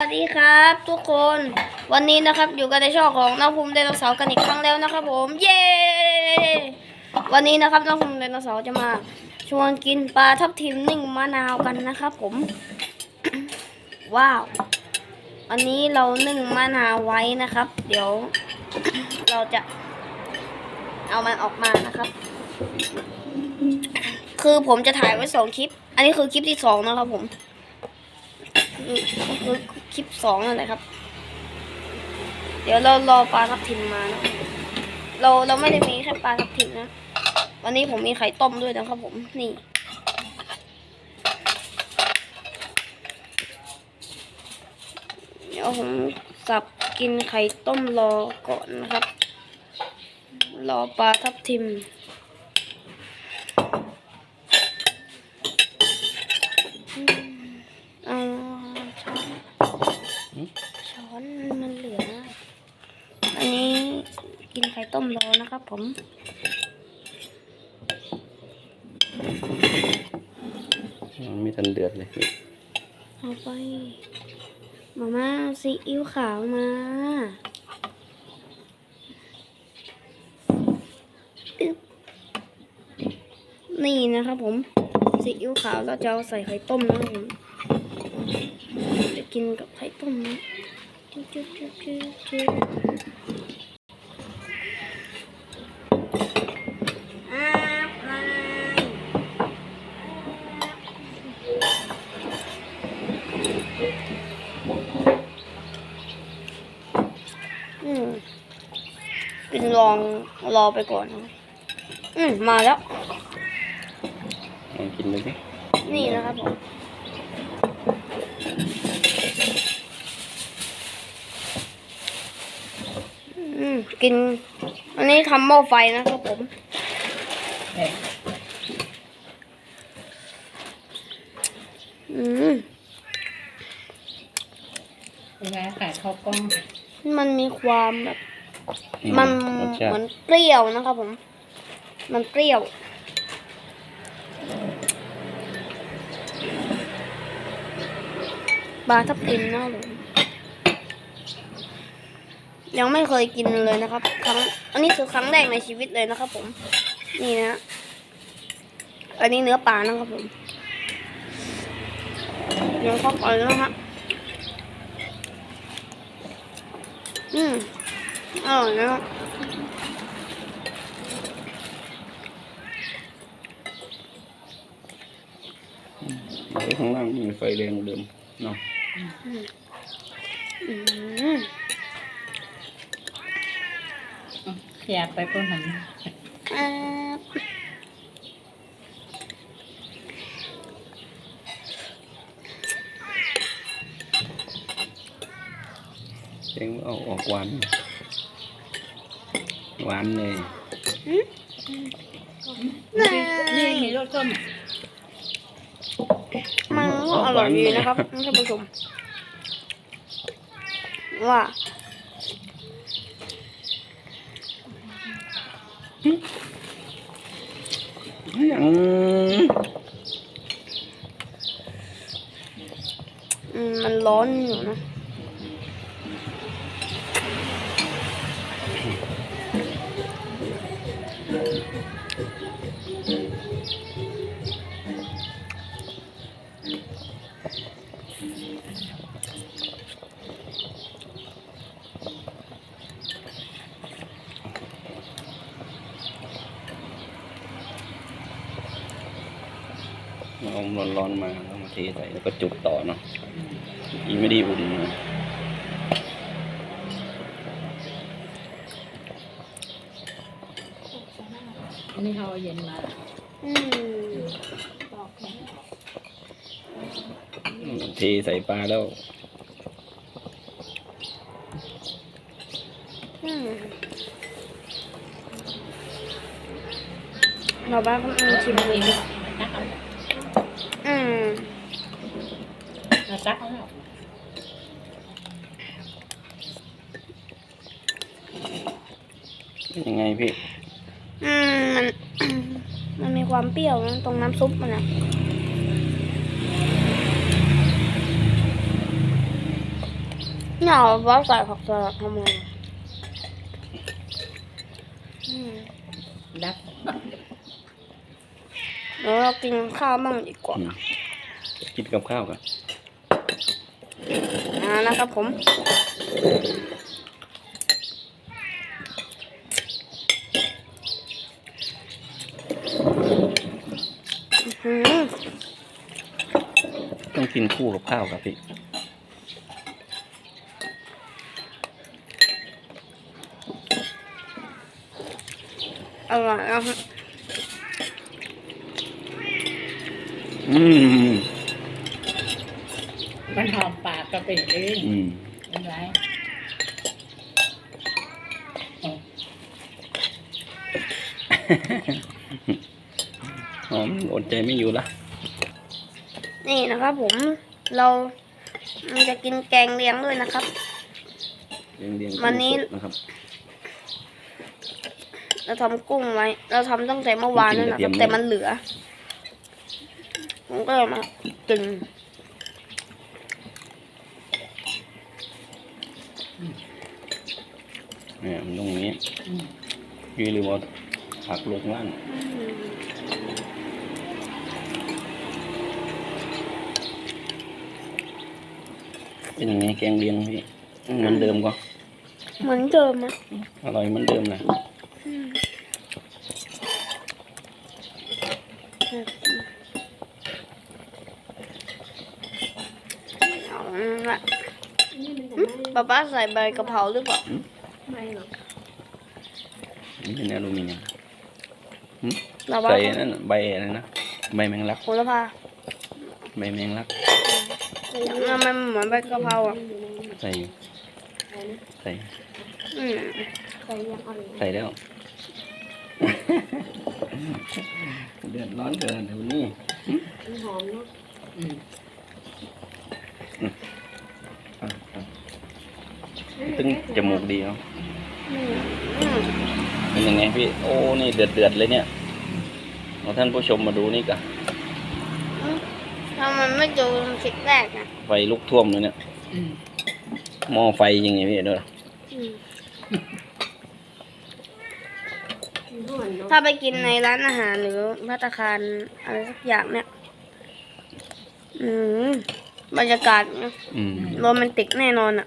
สวัสดีครับทุกคนวันนี้นะครับอยู่กันในช่องของน้องภูมิไดโนเสาร์กันอีกครั้งแล้วนะครับผมเย้วันนี้นะครับน้องภูมิไดโนเสาร์จะมาชวนกินปลาทับทิมนึ่งมะนาวกันนะครับผม ว้าววันนี้เรานึ่งมะนาวไว้นะครับ เดี๋ยว เราจะ เอามันออกมานะครับ คือผมจะถ่ายไว้สองคลิป อันนี้คือคลิปที่สองนะครับผม คือคลิปสองนั่นแหละครับ เดี๋ยวเรารอปลาทับทิมมานะเราเราไม่ได้มีแค่ปลาทับทิมนะ วันนี้ผมมีไข่ต้มด้วยนะครับผมนี่เดี๋ยวผมสับกินไข่ต้มรอก่อนนะครับ รอปลาทับทิม เอาช้อนช้อนมันเหลือ อันนี้ กินไข่ต้มรอนะครับผมมันไม่ทันเดือดเลย เอาไป มาม่าซีอิ๊วขาวมาอึ๊บนี่นะครับผมซีอิ๊วขาวเราจะเอาใส่ไข่ต้มนะครับผมจะกินกับไข่ต้มนะจุ๊บจุ๊บจุ๊บจุ๊บ รอไปก่อนนะอืมมาแล้วลองกินดูสินี่นะครับผมอืมกิน อันนี้ทำหม้อไฟนะครับผม อืมเป็นไงไข่ข้าวกล้อง มันมีความแบบอื มันรสชาเหมือตินเปรี้ยวนะครับผม มันเปรี้ยว ปลาทับทิมนะครับผมยังไม่เคยกินเลยนะครับ ครั้ง อันนี้คือครั้งแรกในชีวิตเลยนะครับ ผม นี่นะ อันนี้เนื้อปลานะครับผมเดี๋ยวเข้าไปนะฮะอืม อร่อยนะครับเดี๋ยวข้างล่างมีไฟแรงกว่าเดิมเนาะอืมขยับไปต้นหันอ่าแรงเอาออกหวาน หวานเลยนี่มีรสส้มมันก็อร่อยดีนะครับท่านผู้ชมว่าอืมอืมมันร้อนอยู่นะ ร้อนๆมาแล้วมาเทใส่แล้วก็จุกต่อเนาะอีไม่ดีอุ่นนะอันนี้เขาเอาเย็นมาอืมอืมเทใส่ปลาแล้วอืมเราบ้านก็มีชิมมีดูตักเอา อืม เอาตักเอาแล้วยังไงพี่ อืมมัน มันมีความเปรี้ยวนะตรงน้ำซุปมันนะเนี่ยเอาบอสใส่ผักสลัดทำไงอืมดักเดี๋ยวเรากินข้าวมั่งดีกว่าอืมกินกับข้าวกัน อ่านะครับผมอื้อหือต้องกินคู่กับข้าวครับพี่อร่อยนะครับอืม มันหอมปากก็เป็นเองอืมเป็นไรโอ้หอมอดใจไม่อยู่ละนี่นะครับผมเราจะกินแกงเลียงด้วยนะครับ เรียงเรียงวันนี้สดนะครับ เราทำกุ้งไว้ เราทำตั้งแต่เมื่อวานนั่นนะคกิรับนกระเทียมแต่มันเหลือผมก็เลยมากิน เนี่ยมันตรงนี้อืมพี่ลืมเอาผักลงล่างเป็นยังไงแกงเลียงพี่เหมือนเดิมก็เหมือนเดิมอะอร่อยเหมือนเดิมนะเอาละป๊าป้าใส่ใบกะเพราหรือเปล่า ไม่หรอกนี่เป็นอลูมิเนียมเราว่าใส่นั่นน่ะใบอะไรนะใบแมงลักโหระพาใบแมงลักมันเหมือนใบกะเพราอะใส่อยู่ใส่อืมใส่แล้วเดือดร้อนเกินเดี๋ยวนี้อืมตึงจมูกดีเนาะอืมอืม เป็นยังไงพี่ โอ้นี่เดือดเดือดๆเลยเนี่ยเอาท่านผู้ชมมาดูนี่กะถ้ามันไม่ดูคลิปแรกนะไฟลุกท่วมเลยเนี่ยอืมหม้อไฟยังไงพี่เด้ออืมถ้าไปกินในร้านอาหารหรือพัตตาคารอะไรสักอย่างเนี่ยอืมบรรยากาศเนี่ยอืมโรแมนติกแน่นอนอะ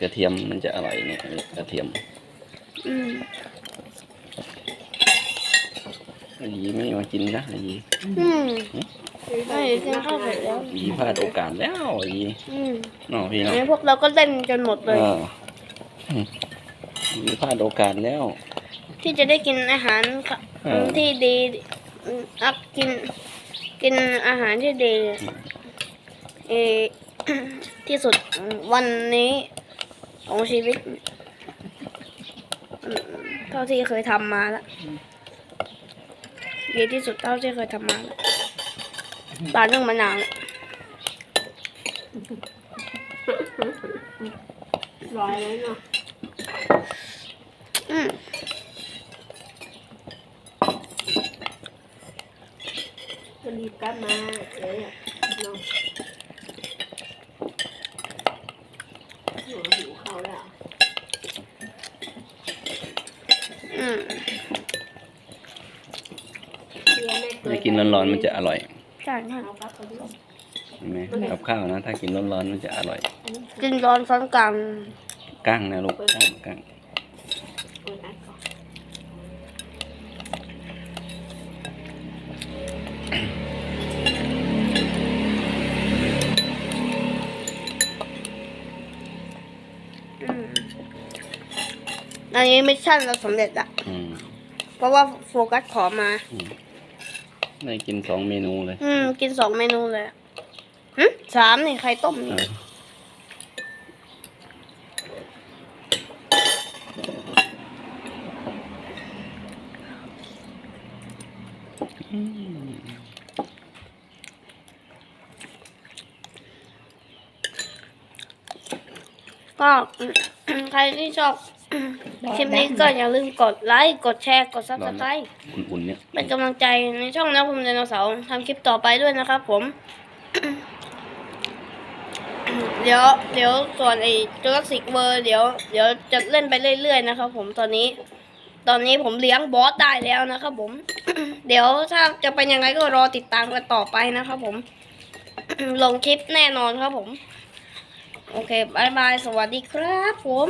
กระเทียมมันจะอร่อยเนี่ยกระเทียม อืมอายีไม่มากินนะอายีอืมไม่กินข้าวเสร็จแล้วอายีพลาดโอกาสแล้วอายีอืมเนาะพี่เนาะงั้นพวกเราก็เล่นจนหมดเลยเอออืมอายีพลาดโอกาสแล้ว ที่จะได้กินอาหารค่ะเออที่ดีอืมอัพกิน กินอาหารที่ดีเอที่สุดวันนี้ของชีวิต เท่าที่เคยทำมาแล้วดีที่สุดเท่าที่เคยทำมาแล้วปลาเรื่องมะนาวเนี่ยร้อยแล้วเนาะ อืม จะรีบกลับมาเลยอะเนาะหัวหิวเขาแล้วอืมถ้ากินร้อนๆมันจะอร่อยใช่ใช่เห็นไหมกับข้าวนะ ถ้ากินร้อนๆมันจะอร่อยกินร้อนซ้อนกลาง กั้งนะลูกกั้งกั้ง อันนี้มิชชั่นเราสำเร็จละอืมเพราะว่าโฟกัสขอมา ได้กินสองเมนูเลยอืม กินสองเมนูเลยอะหึสามนี่ไข่ต้มเอนี่ออืมก็ ใครที่ชอบ คลิปนี้ก็อย่าลืมกดไลค์ กดแชร์ กดซับสไครต์อุ่นๆเนี่ยเป็นกำลังใจในช่องนักภูมิไดโนเสาร์ทำคลิปต่อไปด้วยนะครับผม เดี๋ยวเดี๋ยวส่วนไอ้จูราสสิกเวอร์เดี๋ยวเดี๋ยวจะเล่นไปเรื่อยๆนะครับผมตอนนี้ ตอนนี้ผมเลี้ยงบอสได้แล้วนะครับผม เดี๋ยวถ้าจะเป็นยังไงก็รอติดตามกันต่อไปนะครับผม ลงคลิปแน่นอนครับผม โอเคบายบาย สวัสดีครับผม